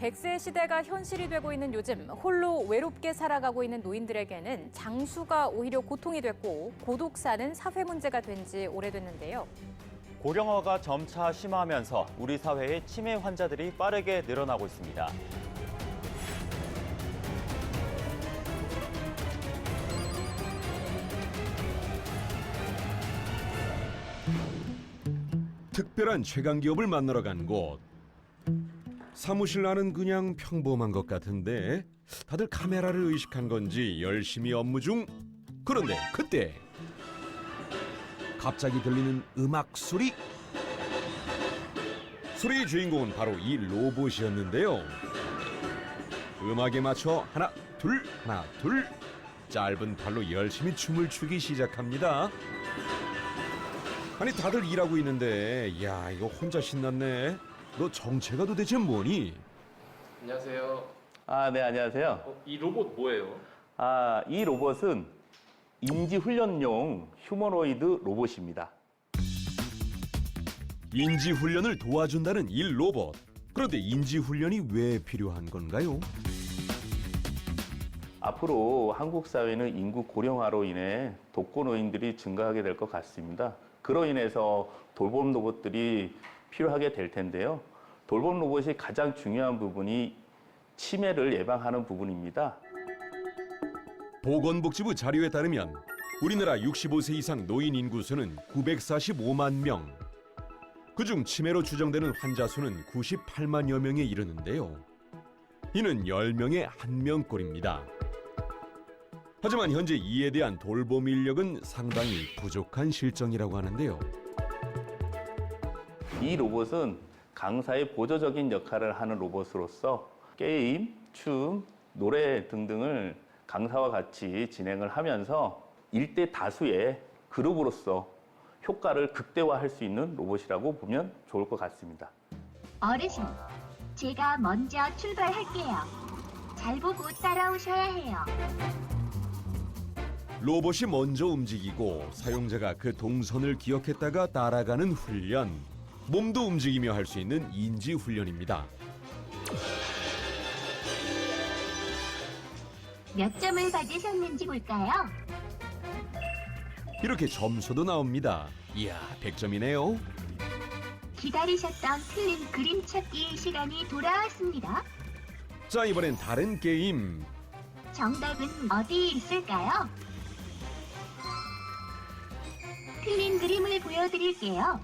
100세 시대가 현실이 되고 있는 요즘 홀로 외롭게 살아가고 있는 노인들에게는 장수가 오히려 고통이 됐고 고독사는 사회 문제가 된 지 오래됐는데요. 고령화가 점차 심화하면서 우리 사회의 치매 환자들이 빠르게 늘어나고 있습니다. 특별한 최강 기업을 만나러 간 곳. 사무실 안은 그냥 평범한 것 같은데 다들 카메라를 의식한 건지 열심히 업무 중. 그런데 그때 갑자기 들리는 음악 소리. 소리의 주인공은 바로 이 로봇이었는데요. 음악에 맞춰 하나 둘 하나 둘 짧은 팔로 열심히 춤을 추기 시작합니다. 아니 다들 일하고 있는데 야 이거 혼자 신났네. 너 정체가 도대체 뭐니? 안녕하세요. 아, 네, 안녕하세요. 어, 이 로봇 뭐예요? 아, 이 로봇은 인지 훈련용 휴머노이드 로봇입니다. 인지 훈련을 도와준다는 이 로봇. 그런데 인지 훈련이 왜 필요한 건가요? 앞으로 한국 사회는 인구 고령화로 인해 독거 노인들이 증가하게 될 것 같습니다. 그로 인해서 돌봄 로봇들이 필요하게 될 텐데요. 돌봄 로봇이 가장 중요한 부분이 치매를 예방하는 부분입니다. 보건복지부 자료에 따르면 우리나라 65세 이상 노인 인구수는 945만 명. 그중 치매로 추정되는 환자 수는 98만여 명에 이르는데요. 이는 10명에 1명꼴입니다. 하지만 현재 이에 대한 돌봄 인력은 상당히 부족한 실정이라고 하는데요. 이 로봇은 강사의 보조적인 역할을 하는 로봇으로서 게임, 춤, 노래 등등을 강사와 같이 진행을 하면서 일대 다수의 그룹으로서 효과를 극대화할 수 있는 로봇이라고 보면 좋을 것 같습니다. 어르신, 제가 먼저 출발할게요. 잘 보고 따라오셔야 해요. 로봇이 먼저 움직이고 사용자가 그 동선을 기억했다가 따라가는 훈련. 몸도 움직이며 할 수 있는 인지 훈련입니다. 몇 점을 받으셨는지 볼까요? 이렇게 점수도 나옵니다. 이야, 100점이네요. 기다리셨던 틀린 그림 찾기 시간이 돌아왔습니다. 자, 이번엔 다른 게임. 정답은 어디 있을까요? 틀린 그림을 보여드릴게요.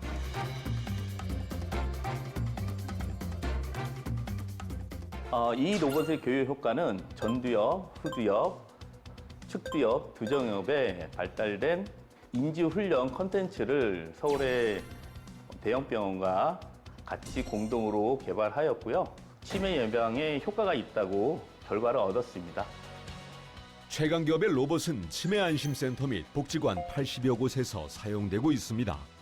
어, 이 로봇의 교육 효과는 전두엽, 후두엽, 측두엽, 두정엽에 발달된 인지 훈련 컨텐츠를 서울의 대형 병원과 같이 공동으로 개발하였고요. 치매 예방에 효과가 있다고 결과를 얻었습니다. 최강 기업의 로봇은 치매 안심센터 및 복지관 80여 곳에서 사용되고 있습니다.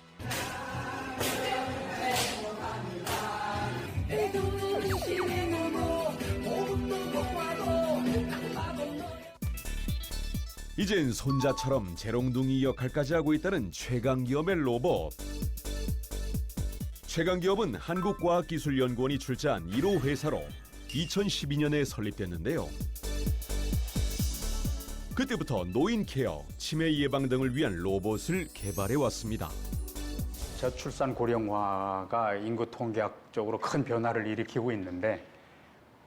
이젠 손자처럼 재롱둥이 역할까지 하고 있다는 최강 기업의 로봇. 최강 기업은 한국과학기술연구원이 출자한 1호 회사로 2012년에 설립됐는데요. 그때부터 노인 케어, 치매 예방 등을 위한 로봇을 개발해 왔습니다. 저출산 고령화가 인구 통계학적으로 큰 변화를 일으키고 있는데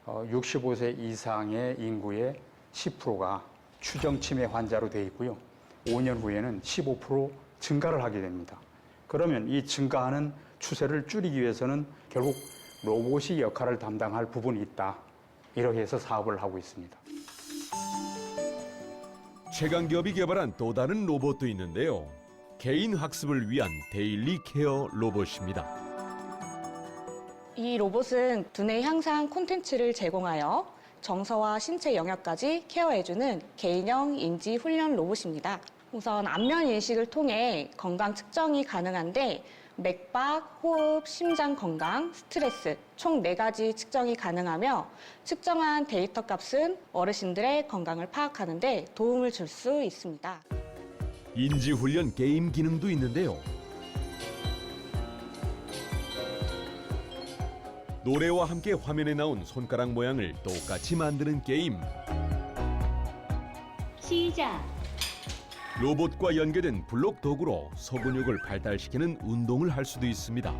어, 65세 이상의 인구의 10%가 추정 치매 환자로 돼 있고요. 5년 후에는 15% 증가를 하게 됩니다. 그러면 이 증가하는 추세를 줄이기 위해서는 결국 로봇이 역할을 담당할 부분이 있다. 이렇게 해서 사업을 하고 있습니다. 최강 기업이 개발한 또 다른 로봇도 있는데요. 개인 학습을 위한 데일리 케어 로봇입니다. 이 로봇은 두뇌 향상 콘텐츠를 제공하여 정서와 신체 영역까지 케어해주는 개인형 인지 훈련 로봇입니다. 우선 안면 인식을 통해 건강 측정이 가능한데 맥박, 호흡, 심장 건강, 스트레스 총 네가지 측정이 가능하며 측정한 데이터 값은 어르신들의 건강을 파악하는 데 도움을 줄 수 있습니다. 인지 훈련 게임 기능도 있는데요. 노래와 함께 화면에 나온 손가락 모양을 똑같이 만드는 게임. 시작. 로봇과 연계된 블록 도구로 소근육을 발달시키는 운동을 할 수도 있습니다.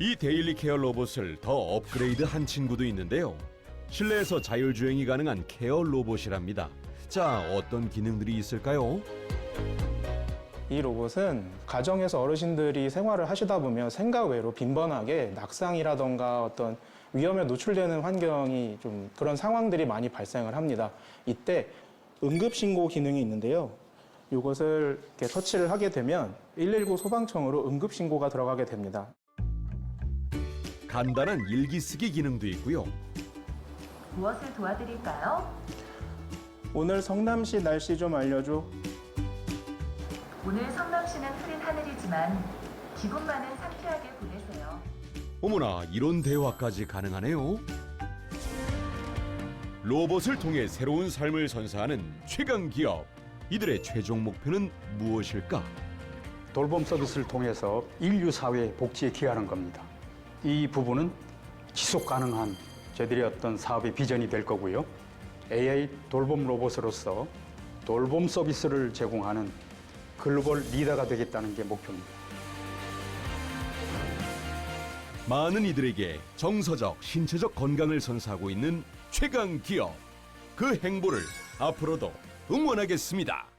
이 데일리 케어 로봇을 더 업그레이드 한 친구도 있는데요. 실내에서 자율주행이 가능한 케어 로봇이랍니다. 자, 어떤 기능들이 있을까요? 이 로봇은 가정에서 어르신들이 생활을 하시다 보면 생각 외로 빈번하게 낙상이라던가 어떤 위험에 노출되는 환경이 좀 그런 상황들이 많이 발생을 합니다. 이때 응급 신고 기능이 있는데요. 이것을 이렇게 터치를 하게 되면 119 소방청으로 응급 신고가 들어가게 됩니다. 간단한 일기 쓰기 기능도 있고요. 무엇을 도와드릴까요? 오늘 성남시 날씨 좀 알려줘. 오늘 성남시는 흐린 하늘이지만 기분만은 상쾌하게 보내세요. 어머나 이런 대화까지 가능하네요. 로봇을 통해 새로운 삶을 선사하는 최강 기업. 이들의 최종 목표는 무엇일까? 돌봄 서비스를 통해서 인류 사회 복지에 기여하는 겁니다. 이 부분은 지속 가능한 저희들의 어떤 사업의 비전이 될 거고요. AI 돌봄 로봇으로서 돌봄 서비스를 제공하는 글로벌 리더가 되겠다는 게 목표입니다. 많은 이들에게 정서적, 신체적 건강을 선사하고 있는 최강 기업. 그 행보를 앞으로도 응원하겠습니다.